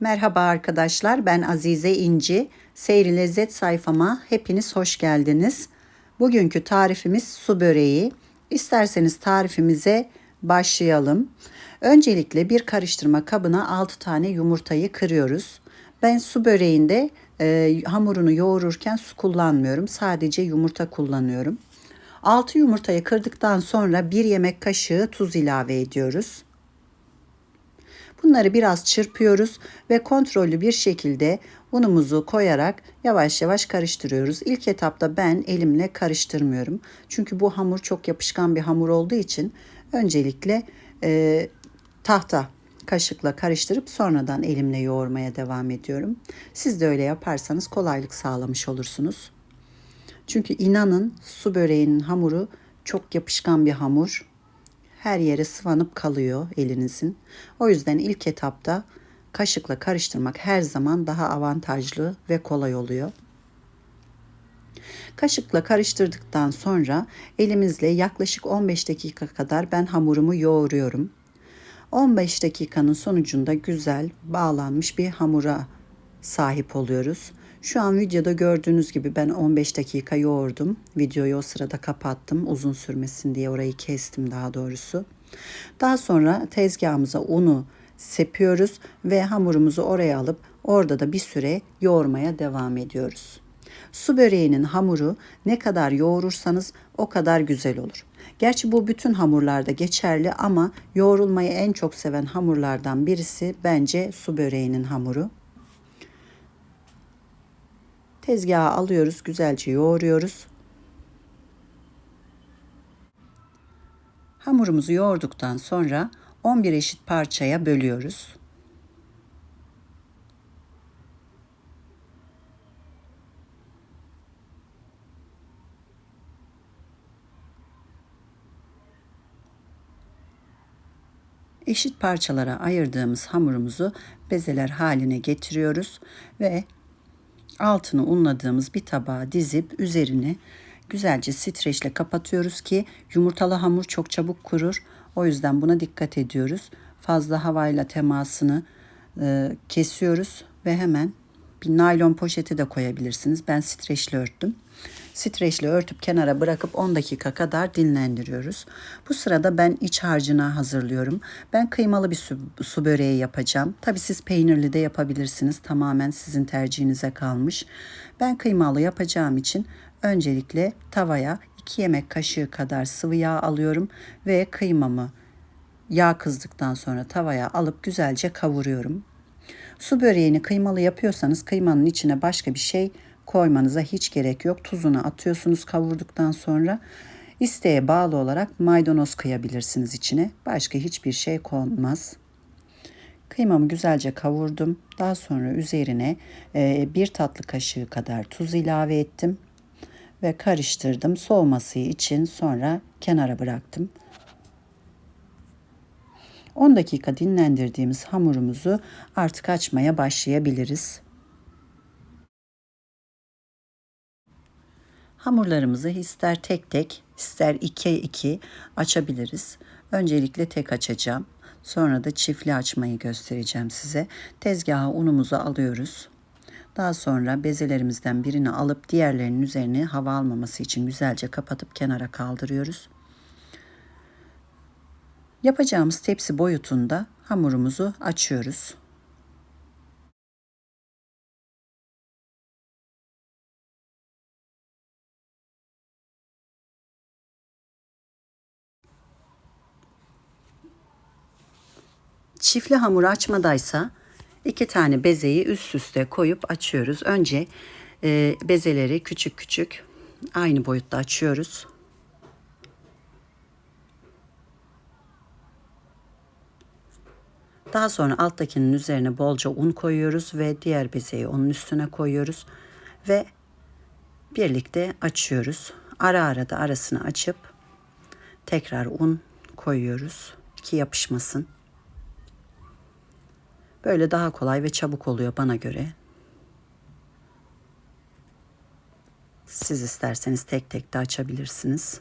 Merhaba arkadaşlar, ben Azize İnci. Seyri Lezzet sayfama hepiniz hoş geldiniz. Bugünkü tarifimiz su böreği. İsterseniz tarifimize başlayalım. Öncelikle bir karıştırma kabına 6 tane yumurtayı kırıyoruz. Ben su böreğinde e, hamurunu yoğururken su kullanmıyorum. Sadece yumurta kullanıyorum. 6 yumurtayı kırdıktan sonra 1 yemek kaşığı tuz ilave ediyoruz. Bunları biraz çırpıyoruz ve kontrollü bir şekilde unumuzu koyarak yavaş yavaş karıştırıyoruz. İlk etapta ben elimle karıştırmıyorum. Çünkü bu hamur çok yapışkan bir hamur olduğu için öncelikle e, tahta kaşıkla karıştırıp sonradan elimle yoğurmaya devam ediyorum. Siz de öyle yaparsanız kolaylık sağlamış olursunuz. Çünkü inanın su böreğinin hamuru çok yapışkan bir hamur her yere sıvanıp kalıyor elinizin. O yüzden ilk etapta kaşıkla karıştırmak her zaman daha avantajlı ve kolay oluyor. Kaşıkla karıştırdıktan sonra elimizle yaklaşık 15 dakika kadar ben hamurumu yoğuruyorum. 15 dakikanın sonucunda güzel bağlanmış bir hamura sahip oluyoruz. Şu an videoda gördüğünüz gibi ben 15 dakika yoğurdum. Videoyu o sırada kapattım. Uzun sürmesin diye orayı kestim daha doğrusu. Daha sonra tezgahımıza unu sepiyoruz ve hamurumuzu oraya alıp orada da bir süre yoğurmaya devam ediyoruz. Su böreğinin hamuru ne kadar yoğurursanız o kadar güzel olur. Gerçi bu bütün hamurlarda geçerli ama yoğrulmayı en çok seven hamurlardan birisi bence su böreğinin hamuru. Tezgaha alıyoruz, güzelce yoğuruyoruz. Hamurumuzu yoğurduktan sonra 11 eşit parçaya bölüyoruz. Eşit parçalara ayırdığımız hamurumuzu bezeler haline getiriyoruz ve altını unladığımız bir tabağa dizip üzerine güzelce streçle kapatıyoruz ki yumurtalı hamur çok çabuk kurur. O yüzden buna dikkat ediyoruz. Fazla havayla temasını e, kesiyoruz ve hemen bir naylon poşeti de koyabilirsiniz. Ben streçle örttüm. Streçle örtüp kenara bırakıp 10 dakika kadar dinlendiriyoruz. Bu sırada ben iç harcını hazırlıyorum. Ben kıymalı bir su, su böreği yapacağım. Tabi siz peynirli de yapabilirsiniz. Tamamen sizin tercihinize kalmış. Ben kıymalı yapacağım için öncelikle tavaya 2 yemek kaşığı kadar sıvı yağ alıyorum ve kıymamı yağ kızdıktan sonra tavaya alıp güzelce kavuruyorum. Su böreğini kıymalı yapıyorsanız kıymanın içine başka bir şey koymanıza hiç gerek yok. Tuzunu atıyorsunuz kavurduktan sonra. İsteğe bağlı olarak maydanoz kıyabilirsiniz içine. Başka hiçbir şey konmaz. Kıymamı güzelce kavurdum. Daha sonra üzerine e, bir tatlı kaşığı kadar tuz ilave ettim ve karıştırdım. Soğuması için sonra kenara bıraktım. 10 dakika dinlendirdiğimiz hamurumuzu artık açmaya başlayabiliriz. Hamurlarımızı ister tek tek ister iki iki açabiliriz. Öncelikle tek açacağım. Sonra da çiftli açmayı göstereceğim size. Tezgaha unumuzu alıyoruz. Daha sonra bezelerimizden birini alıp diğerlerinin üzerine hava almaması için güzelce kapatıp kenara kaldırıyoruz. Yapacağımız tepsi boyutunda hamurumuzu açıyoruz. Çiftli hamur açmadaysa iki tane bezeyi üst üste koyup açıyoruz. Önce e, bezeleri küçük küçük aynı boyutta açıyoruz. Daha sonra alttakinin üzerine bolca un koyuyoruz ve diğer bezeyi onun üstüne koyuyoruz ve birlikte açıyoruz. Ara ara da arasını açıp tekrar un koyuyoruz ki yapışmasın. Böyle daha kolay ve çabuk oluyor bana göre. Siz isterseniz tek tek de açabilirsiniz.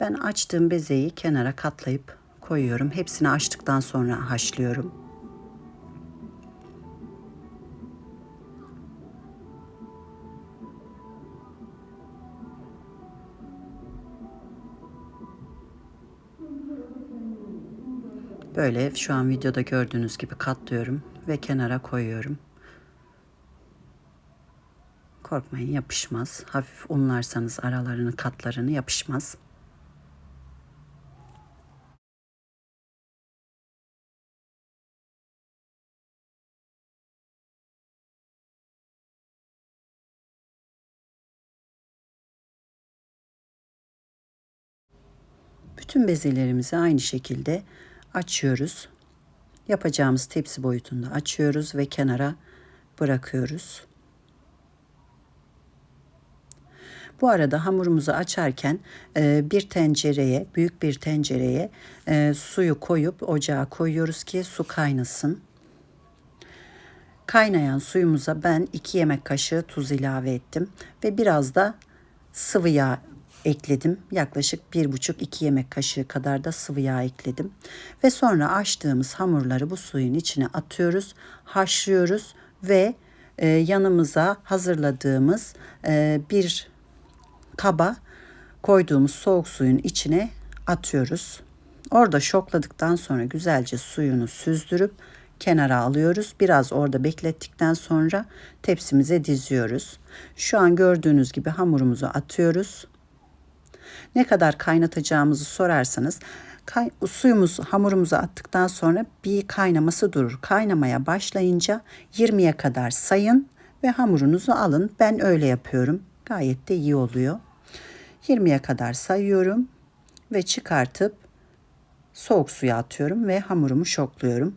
Ben açtığım bezeyi kenara katlayıp koyuyorum. Hepsini açtıktan sonra haşlıyorum. Böyle şu an videoda gördüğünüz gibi katlıyorum ve kenara koyuyorum. Korkmayın yapışmaz. Hafif unlarsanız aralarını katlarını yapışmaz. Bütün bezelerimizi aynı şekilde açıyoruz. Yapacağımız tepsi boyutunda açıyoruz ve kenara bırakıyoruz. Bu arada hamurumuzu açarken e, bir tencereye, büyük bir tencereye e, suyu koyup ocağa koyuyoruz ki su kaynasın. Kaynayan suyumuza ben 2 yemek kaşığı tuz ilave ettim ve biraz da sıvı yağ ekledim. Yaklaşık 1,5-2 yemek kaşığı kadar da sıvı yağ ekledim. Ve sonra açtığımız hamurları bu suyun içine atıyoruz, haşlıyoruz ve e, yanımıza hazırladığımız e, bir kaba koyduğumuz soğuk suyun içine atıyoruz. Orada şokladıktan sonra güzelce suyunu süzdürüp kenara alıyoruz. Biraz orada beklettikten sonra tepsimize diziyoruz. Şu an gördüğünüz gibi hamurumuzu atıyoruz. Ne kadar kaynatacağımızı sorarsanız kay, suyumuz hamurumuzu attıktan sonra bir kaynaması durur. Kaynamaya başlayınca 20'ye kadar sayın ve hamurunuzu alın. Ben öyle yapıyorum. Gayet de iyi oluyor. 20'ye kadar sayıyorum ve çıkartıp soğuk suya atıyorum ve hamurumu şokluyorum.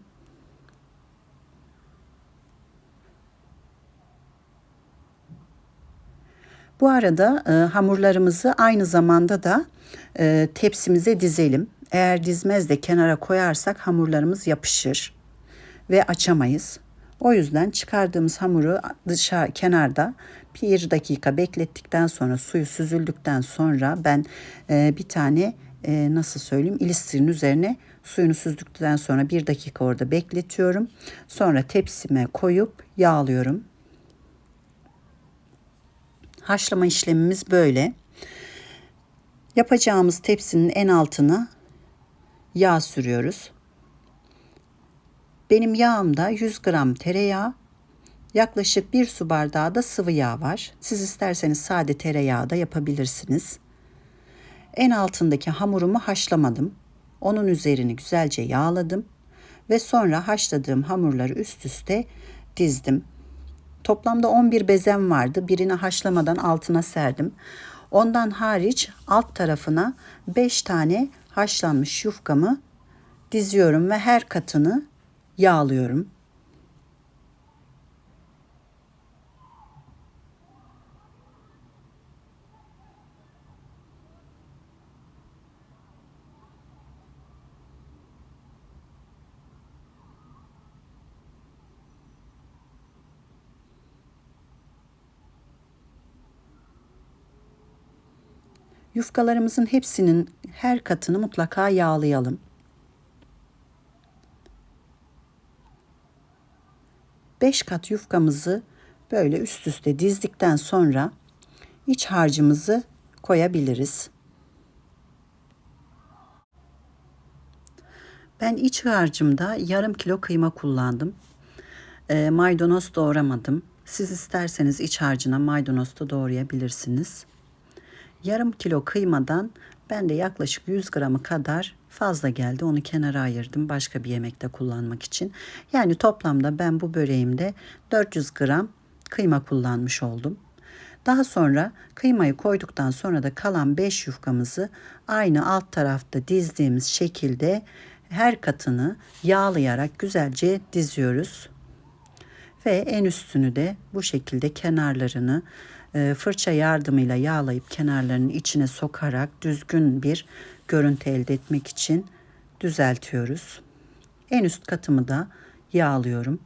Bu arada e, hamurlarımızı aynı zamanda da e, tepsimize dizelim. Eğer dizmez de kenara koyarsak hamurlarımız yapışır ve açamayız. O yüzden çıkardığımız hamuru dışarı kenarda bir dakika beklettikten sonra suyu süzüldükten sonra ben e, bir tane e, nasıl söyleyeyim ilistirin üzerine suyunu süzdükten sonra bir dakika orada bekletiyorum. Sonra tepsime koyup yağlıyorum. Haşlama işlemimiz böyle. Yapacağımız tepsinin en altına yağ sürüyoruz. Benim yağımda 100 gram tereyağı, yaklaşık 1 su bardağı da sıvı yağ var. Siz isterseniz sade tereyağı da yapabilirsiniz. En altındaki hamurumu haşlamadım. Onun üzerini güzelce yağladım ve sonra haşladığım hamurları üst üste dizdim. Toplamda 11 bezem vardı. Birini haşlamadan altına serdim. Ondan hariç alt tarafına 5 tane haşlanmış yufkamı diziyorum ve her katını yağlıyorum. Yufkalarımızın hepsinin her katını mutlaka yağlayalım. 5 kat yufkamızı böyle üst üste dizdikten sonra iç harcımızı koyabiliriz. Ben iç harcımda yarım kilo kıyma kullandım. E, maydanoz doğramadım. Siz isterseniz iç harcına maydanoz da doğrayabilirsiniz. Yarım kilo kıymadan ben de yaklaşık 100 gramı kadar fazla geldi. Onu kenara ayırdım başka bir yemekte kullanmak için. Yani toplamda ben bu böreğimde 400 gram kıyma kullanmış oldum. Daha sonra kıymayı koyduktan sonra da kalan 5 yufkamızı aynı alt tarafta dizdiğimiz şekilde her katını yağlayarak güzelce diziyoruz. Ve en üstünü de bu şekilde kenarlarını e, fırça yardımıyla yağlayıp kenarlarının içine sokarak düzgün bir görüntü elde etmek için düzeltiyoruz. En üst katımı da yağlıyorum.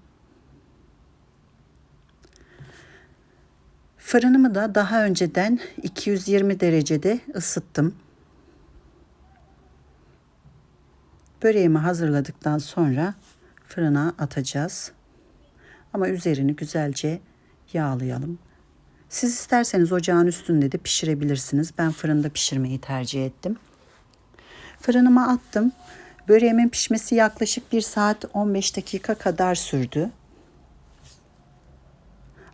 Fırınımı da daha önceden 220 derecede ısıttım. Böreğimi hazırladıktan sonra fırına atacağız. Ama üzerini güzelce yağlayalım. Siz isterseniz ocağın üstünde de pişirebilirsiniz. Ben fırında pişirmeyi tercih ettim. Fırınıma attım Böreğimin pişmesi yaklaşık 1 saat 15 dakika kadar sürdü.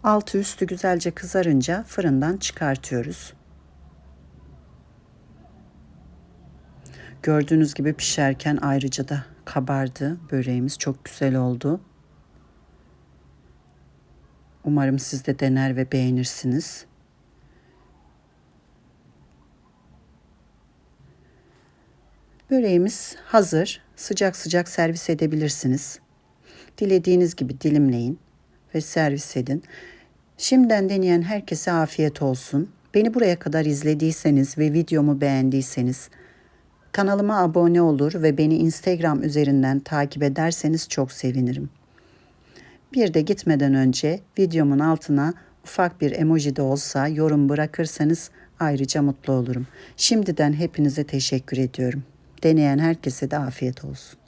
Altı üstü güzelce kızarınca fırından çıkartıyoruz. Gördüğünüz gibi pişerken ayrıca da kabardı. Böreğimiz çok güzel oldu. Umarım siz de dener ve beğenirsiniz. Böreğimiz hazır. Sıcak sıcak servis edebilirsiniz. Dilediğiniz gibi dilimleyin ve servis edin. Şimdiden deneyen herkese afiyet olsun. Beni buraya kadar izlediyseniz ve videomu beğendiyseniz kanalıma abone olur ve beni Instagram üzerinden takip ederseniz çok sevinirim. Bir de gitmeden önce videomun altına ufak bir emoji de olsa yorum bırakırsanız ayrıca mutlu olurum. Şimdiden hepinize teşekkür ediyorum. Deneyen herkese de afiyet olsun.